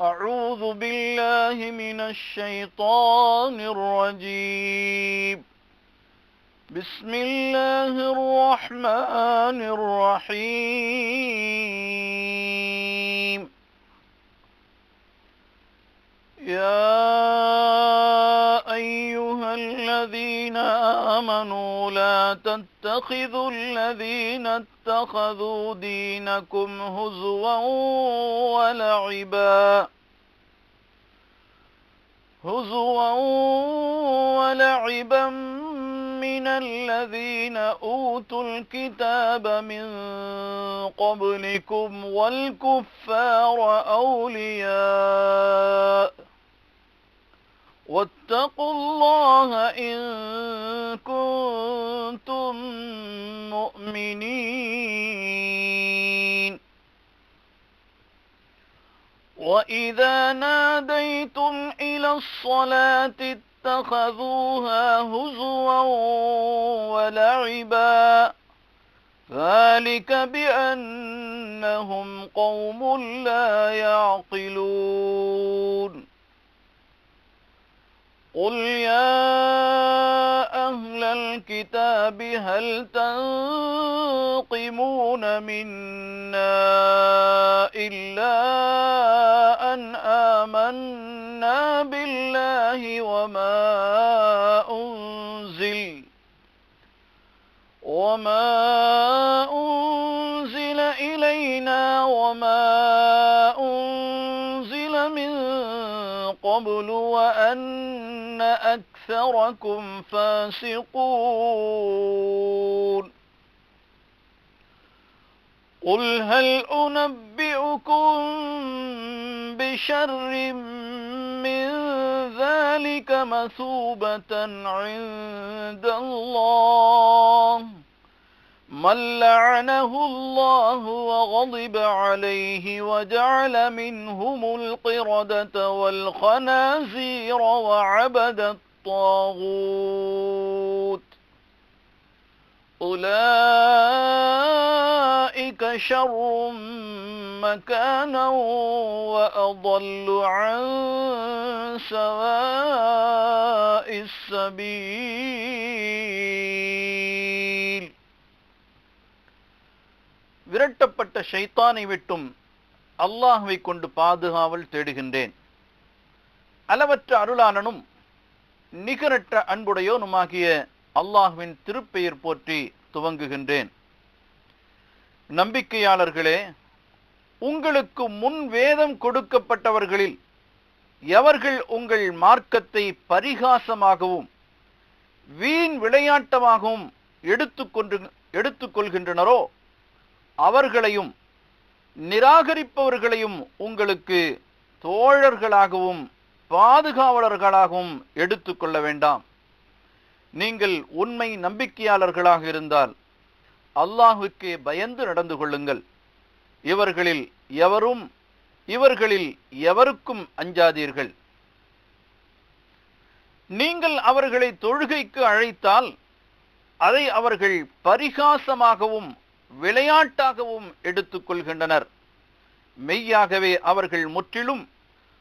أعوذ بالله من الشيطان الرجيم. بسم الله الرحمن الرحيم. يا أيها الذين آمنوا لا تتخذوا الذين اتخذوا دينكم هزوا ولعبا هزوا ولعبا من الذين أوتوا الكتاب من قبلكم والكفار أولياء. واتقوا الله إن وإذا ناديتم إلى الصلاة اتخذوها هزوا ولعبا ذلك بأنهم قوم لا يعقلون قل يا أهل الكتاب هل تنقمون منا إلا بالله وما أنزل وما أنزل إلينا وما أنزل من قبل وأن أكثركم فاسقون. قل هل أنبئكم بشر من ذلك مثوبة عند الله. من لعنه الله وغضب عليه وجعل منهم القردة والخنازير وعبد الطاغوت. أولئك شر مكانا وأضل عن سواء السبيل விரட்டப்பட்ட ஷைத்தானை விட்டும் அல்லாஹுவை கொண்டு பாதுகாவல் தேடுகின்றேன் அளவற்ற அருளாளனும் நிகரற்ற அன்புடையோனுமாகிய அல்லாஹுவின் திருப்பெயர் போற்றி துவங்குகின்றேன் நம்பிக்கையாளர்களே உங்களுக்கு முன் வேதம் கொடுக்கப்பட்டவர்களில் எவர்கள் உங்கள் மார்க்கத்தை பரிகாசமாகவும் வீண் விளையாட்டமாகவும் எடுத்துக்கொண்டு எடுத்துக்கொள்கின்றனரோ அவர்களையும் நிராகரிப்பவர்களையும் உங்களுக்கு தோழர்களாகவும் பாதுகாவலர்களாகவும் எடுத்துக்கொள்ள வேண்டாம். நீங்கள் உண்மை நம்பிக்கையாளர்களாக இருந்தால் அல்லாஹுக்கே பயந்து நடந்து கொள்ளுங்கள். இவர்களில் எவரும் இவர்களில் எவருக்கும் அஞ்சாதீர்கள். நீங்கள் அவர்களை தொழுகைக்கு அழைத்தால் அதை அவர்கள் பரிகாசமாகவும் விளையாட்டாகவும் எடுத்துக்கொள்கின்றனர் மெய்யாகவே அவர்கள் முற்றிலும்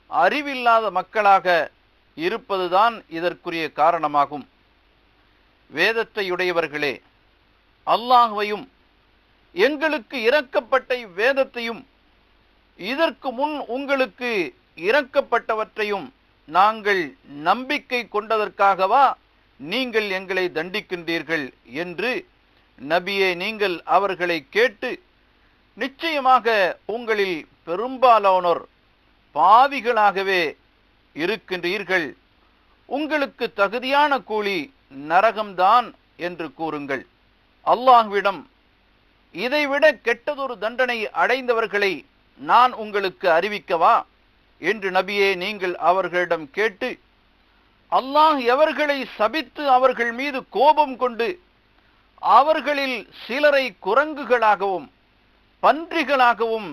அறிவில்லாத மக்களாக இருப்பதுதான் இதற்குரிய காரணமாகும். வேதத்தையுடையவர்களே அல்லாஹுவையும் எங்களுக்கு இறக்கப்பட்ட இவ்வேதத்தையும் இதற்கு முன் உங்களுக்கு இறக்கப்பட்டவற்றையும் நாங்கள் நம்பிக்கை கொண்டதற்காகவா நீங்கள் எங்களை தண்டிக்கின்றீர்கள் என்று நபியே நீங்கள் அவர்களை கேட்டு நிச்சயமாக உங்களில் பெரும்பாலானோர் பாவிகளாகவே இருக்கின்றீர்கள். உங்களுக்கு தகுதியான கூலி நரகம்தான் என்று கூறுங்கள். அல்லாஹ்விடம் இதைவிட கெட்டதொரு தண்டனை அடைந்தவர்களை நான் உங்களுக்கு அறிவிக்கவா? என்று நபியே நீங்கள் அவர்களிடம் கேட்டு அல்லாஹ் எவர்களை சபித்து அவர்கள் மீது கோபம் கொண்டு அவர்களில் சிலரை குரங்குகளாகவும் பன்றிகளாகவும்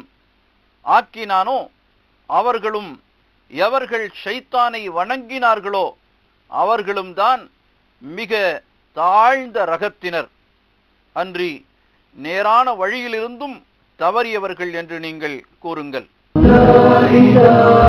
ஆக்கினானோ அவர்களும் எவர்கள் ஷைத்தானை வணங்கினார்களோ அவர்களும் தான் மிக தாழ்ந்த ரகத்தினர். அன்றி நேரான வழியிலிருந்தும் தவறியவர்கள் என்று நீங்கள் கூறுங்கள்.